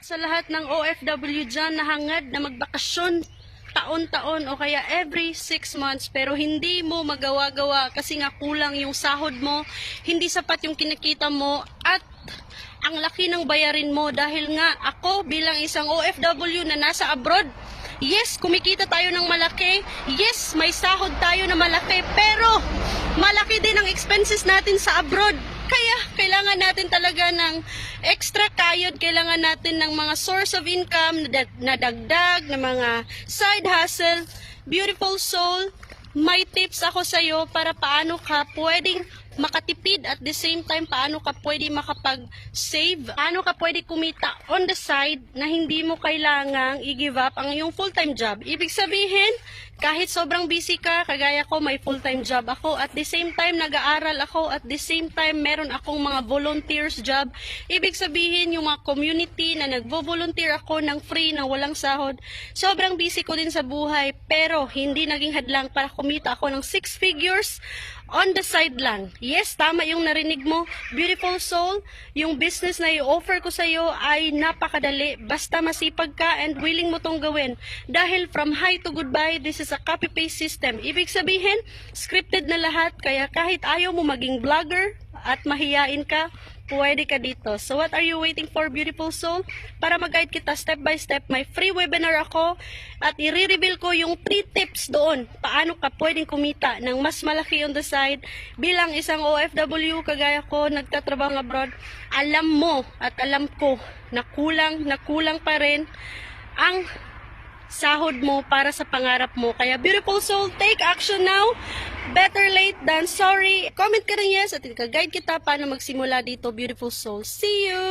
sa lahat ng OFW dyan na hangad na magbakasyon taon-taon o kaya every six months. Pero hindi mo magawa-gawa kasi nga kulang yung sahod mo, hindi sapat yung kinikita mo at ang laki ng bayarin mo dahil nga ako bilang isang OFW na nasa abroad, yes, kumikita tayo ng malaki, yes, may sahod tayo na malaki, pero malaki din ang expenses natin sa abroad. Kaya kailangan natin talaga ng extra kayod, kailangan natin ng mga source of income na, dag- na mga side hustle. Beautiful soul, may tips ako sa iyo para paano ka pwedeng makatipid at the same time paano ka pwede makapag-save, paano ka pwede kumita on the side na hindi mo kailangang i-give up ang iyong full-time job. Ibig sabihin, kahit sobrang busy ka, kagaya ko, may full-time job ako. At the same time, nag-aaral ako. At the same time, meron akong mga volunteers job. Ibig sabihin, yung mga community na nagvo-volunteer ako ng free, na walang sahod. Sobrang busy ko din sa buhay, pero hindi naging hadlang para kumita ako ng six figures on the side lang. Yes, tama yung narinig mo. Beautiful soul, yung business na i-offer ko sa iyo ay napakadali. Basta masipag ka and willing mo tong gawin. Dahil from high to goodbye, this is a copy-paste system. Ibig sabihin, scripted na lahat. Kaya kahit ayaw mo maging vlogger at mahiyain ka, pwede ka dito. So what are you waiting for, beautiful soul? Para mag-guide kita step by step, may free webinar ako at i-reveal ko yung 3 tips doon. Paano ka pwedeng kumita ng mas malaki on the side bilang isang OFW kagaya ko, nagtatrabaho abroad. Alam mo at alam ko na kulang, na kulang pa rin ang sahod mo para sa pangarap mo. Kaya beautiful soul, take action now. Better late than sorry. Comment ka rin yes at i-guide kita paano magsimula dito, beautiful soul. See you!